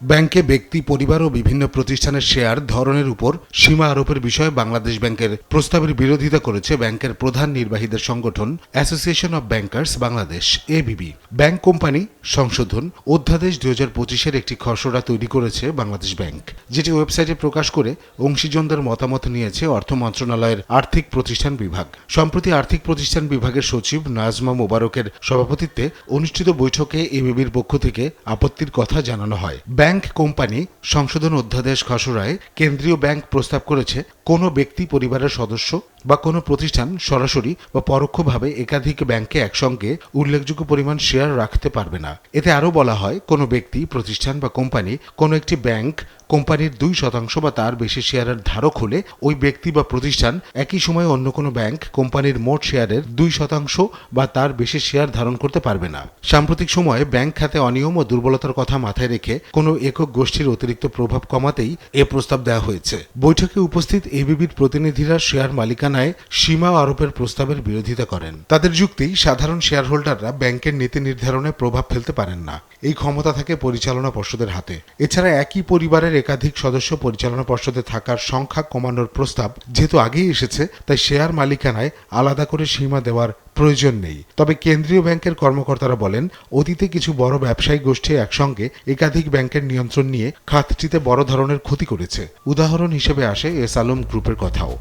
ব্যাংকে ব্যক্তি, পরিবার ও বিভিন্ন প্রতিষ্ঠানের শেয়ার ধরনের উপর সীমা আরোপের বিষয়ে বাংলাদেশ ব্যাংকের প্রস্তাবের বিরোধিতা করেছে ব্যাংকের প্রধান নির্বাহীদের সংগঠন association of bankers Bangladesh ABB bank company সংশোধন অধ্যাদেশ দুই হাজার পঁচিশের একটি খসড়া তৈরি করেছে বাংলাদেশ ব্যাংক, যেটি ওয়েবসাইটে প্রকাশ করে অংশীজনদের মতামত নিয়েছে অর্থ মন্ত্রণালয়ের আর্থিক প্রতিষ্ঠান বিভাগ। সম্প্রতি আর্থিক প্রতিষ্ঠান বিভাগের সচিব নাজমা মোবারকের সভাপতিত্বে অনুষ্ঠিত বৈঠকে এবিবির পক্ষ থেকে আপত্তির কথা জানানো হয়। ব্যাংক কোম্পানি সংশোধন অধ্যাদেশ খসড়ায় কেন্দ্রীয় ব্যাংক প্রস্তাব করেছে কোনো ব্যক্তি, পরিবারের সদস্য বা কোনো প্রতিষ্ঠান সরাসরি বা পরোক্ষভাবে একাধিক ব্যাংকে একসঙ্গে উল্লেখযোগ্য পরিমাণ শেয়ার রাখতে পারবে না। এতে আরও বলা হয়, কোনো ব্যক্তি, প্রতিষ্ঠান বা কোম্পানি কোনো একটি ব্যাংক কোম্পানির দুই শতাংশ বা তার বেশি শেয়ারের ধারক হলে ওই ব্যক্তি বা প্রতিষ্ঠান একই সময়ে অন্য কোনো ব্যাংক কোম্পানির মোট শেয়ারের দুই শতাংশ বা তার বেশি শেয়ার ধারণ করতে পারবে না। সাম্প্রতিক সময়ে ব্যাংক খাতে অনিয়ম ও দুর্বলতার কথা মাথায় রেখে কোনো একক গোষ্ঠীর অতিরিক্ত প্রভাব কমাতেই এ প্রস্তাব দেওয়া হয়েছে। বৈঠকে উপস্থিত এবিবির প্রতিনিধিরা শেয়ার মালিকানায় সীমা আরোপের প্রস্তাবের বিরোধিতা করেন। তাদের যুক্তি, সাধারণ শেয়ার হোল্ডাররা ব্যাংকের নীতি নির্ধারণে প্রভাব ফেলতে পারেন না। এই ক্ষমতা থাকে পরিচালনা পর্ষদের হাতে। এছাড়া একই পরিবারের একাধিক সদস্য পরিচালনা পর্ষদে থাকার সংখ্যা কমানোর প্রস্তাব যেহেতু আগেই এসেছে, তাই শেয়ার মালিকানায় আলাদা করে সীমা দেওয়ার প্রয়োজন নেই। তবে কেন্দ্রীয় ব্যাংকের কর্মকর্তারা বলেন, অতীতে কিছু বড় ব্যবসায়ী গোষ্ঠী একসঙ্গে একাধিক ব্যাংকের নিয়ন্ত্রণ নিয়ে খাতটিতে বড় ধরনের ক্ষতি করেছে। উদাহরণ হিসেবে আসে এস আলম গ্রুপের কথাও।